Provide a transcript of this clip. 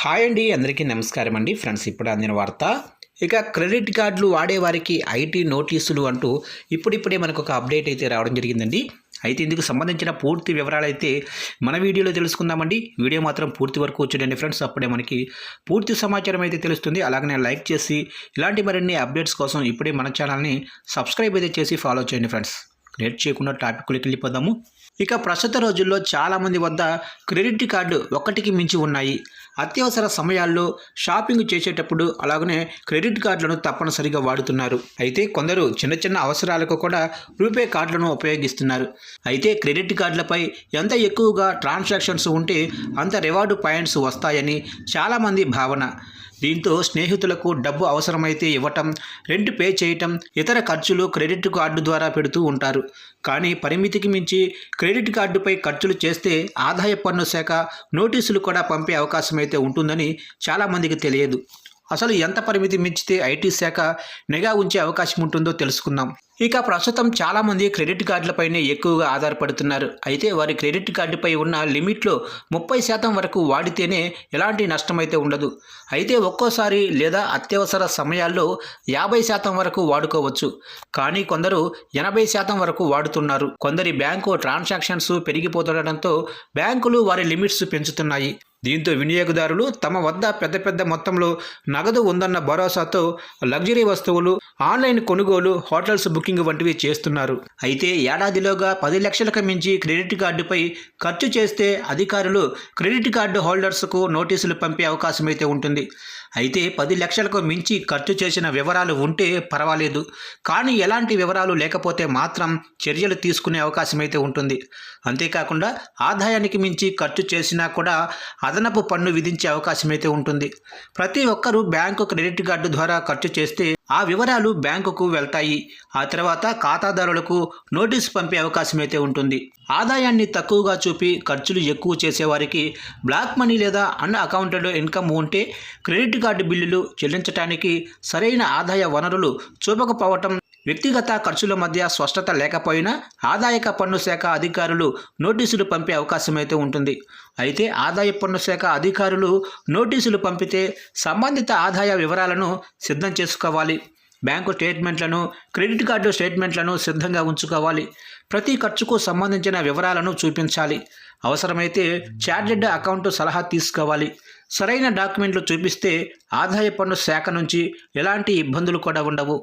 Hi అండి అందరికీ నమస్కారం అండి. ఫ్రెండ్స్ ఇప్పుడు అందిన వార్త. ఇక క్రెడిట్ కార్డులు వాడేవారికి ఐటీ నోటీసులు అంటూ ఇప్పుడిప్పుడే మనకు ఒక అప్డేట్ అయితే రావడం జరిగిందండి. అయితే ఇందుకు సంబంధించిన పూర్తి వివరాలు అయితే మన వీడియోలో తెలుసుకుందామండి. వీడియో మాత్రం పూర్తి వరకు వచ్చేయండి ఫ్రెండ్స్. అప్పుడే మనకి పూర్తి సమాచారం అయితే తెలుస్తుంది. అలాగనే లైక్ చేసి ఇలాంటి మరిన్ని అప్డేట్స్ కోసం ఇప్పుడే మన ఛానల్ని సబ్స్క్రైబ్ అయితే చేసి ఫాలో చేయండి ఫ్రెండ్స్. లేట్ చేయకుండా టాపిక్లోకి వెళ్ళిపోదాము. ఇక ప్రస్తుత రోజుల్లో చాలామంది వద్ద క్రెడిట్ కార్డు ఒక్కటికి మించి ఉన్నాయి. అత్యవసర సమయాల్లో షాపింగ్ చేసేటప్పుడు అలాగనే క్రెడిట్ కార్డులను తప్పనిసరిగా వాడుతున్నారు. అయితే కొందరు చిన్న చిన్న అవసరాలకు కూడా రూపే కార్డులను ఉపయోగిస్తున్నారు. అయితే క్రెడిట్ కార్డులపై ఎంత ఎక్కువగా ట్రాన్సాక్షన్స్ ఉంటే అంత రివార్డు పాయింట్స్ వస్తాయని చాలామంది భావన. దీంతో స్నేహితులకు డబ్బు అవసరమైతే ఇవ్వటం రెంట్ పే చేయటం ఇతర ఖర్చులు క్రెడిట్ కార్డు ద్వారా పెడుతూ ఉంటారు. కానీ పరిమితికి మించి క్రెడిట్ కార్డుపై ఖర్చులు చేస్తే ఆదాయ పన్ను శాఖ నోటీసులు కూడా పంపే అవకాశం అయితే ఉంటుందని చాలామందికి తెలియదు. అసలు ఎంత పరిమితి మించితే ఐటీ శాఖ నిఘా ఉంచే అవకాశం ఉంటుందో తెలుసుకుందాం. ఇక ప్రస్తుతం చాలామంది క్రెడిట్ కార్డులపైనే ఎక్కువగా ఆధారపడుతున్నారు. అయితే వారి క్రెడిట్ కార్డుపై ఉన్న లిమిట్లో ముప్పై శాతం వరకు వాడితేనే ఎలాంటి నష్టమైతే ఉండదు. అయితే ఒక్కోసారి లేదా అత్యవసర సమయాల్లో యాభై శాతం వరకు వాడుకోవచ్చు. కానీ కొందరు ఎనభై శాతం వరకు వాడుతున్నారు. కొందరి బ్యాంకు ట్రాన్సాక్షన్స్ పెరిగిపోతుండటంతో బ్యాంకులు వారి లిమిట్స్ పెంచుతున్నాయి. దీంతో వినియోగదారులు తమ వద్ద పెద్ద పెద్ద మొత్తంలో నగదు ఉందన్న భరోసాతో లగ్జరీ వస్తువులు ఆన్లైన్ కొనుగోలు హోటల్స్ బుకింగ్ వంటివి చేస్తున్నారు. అయితే ఏడాదిలోగా పది లక్షలకు మించి క్రెడిట్ కార్డుపై ఖర్చు చేస్తే అధికారులు క్రెడిట్ కార్డు హోల్డర్స్కు నోటీసులు పంపే అవకాశమైతే ఉంటుంది. అయితే పది లక్షలకు మించి ఖర్చు చేసిన వివరాలు ఉంటే పర్వాలేదు. కానీ ఎలాంటి వివరాలు లేకపోతే మాత్రం చర్యలు తీసుకునే అవకాశం అయితే ఉంటుంది. అంతేకాకుండా ఆదాయానికి మించి ఖర్చు చేసినా కూడా అదనపు పన్ను విధించే అవకాశం అయితే ఉంటుంది. ప్రతి ఒక్కరూ బ్యాంకు క్రెడిట్ కార్డు ద్వారా ఖర్చు చేస్తే ఆ వివరాలు బ్యాంకుకు వెళ్తాయి. ఆ తర్వాత ఖాతాదారులకు నోటీసు పంపే అవకాశం అయితే ఉంటుంది. ఆదాయాన్ని తక్కువగా చూపి ఖర్చులు ఎక్కువ చేసేవారికి బ్లాక్ మనీ లేదా అన్న అకౌంట్లో ఇన్కమ్ ఉంటే క్రెడిట్ కార్డు బిల్లులు చెల్లించడానికి సరైన ఆదాయ వనరులు చూపకపోవటం వ్యక్తిగత ఖర్చుల మధ్య స్పష్టత లేకపోయినా ఆదాయక పన్ను శాఖ అధికారులు నోటీసులు పంపే అవకాశమైతే ఉంటుంది. అయితే ఆదాయ పన్ను శాఖ అధికారులు నోటీసులు పంపితే సంబంధిత ఆదాయ వివరాలను సిద్ధం చేసుకోవాలి. బ్యాంకు స్టేట్మెంట్లను క్రెడిట్ కార్డు స్టేట్మెంట్లను సిద్ధంగా ఉంచుకోవాలి. ప్రతి ఖర్చుకు సంబంధించిన వివరాలను చూపించాలి. అవసరమైతే చార్జెడ్ అకౌంట్ సలహా తీసుకోవాలి. సరైన డాక్యుమెంట్లు చూపిస్తే ఆదాయ పన్ను శాఖ నుంచి ఎలాంటి ఇబ్బందులు కూడా ఉండవు.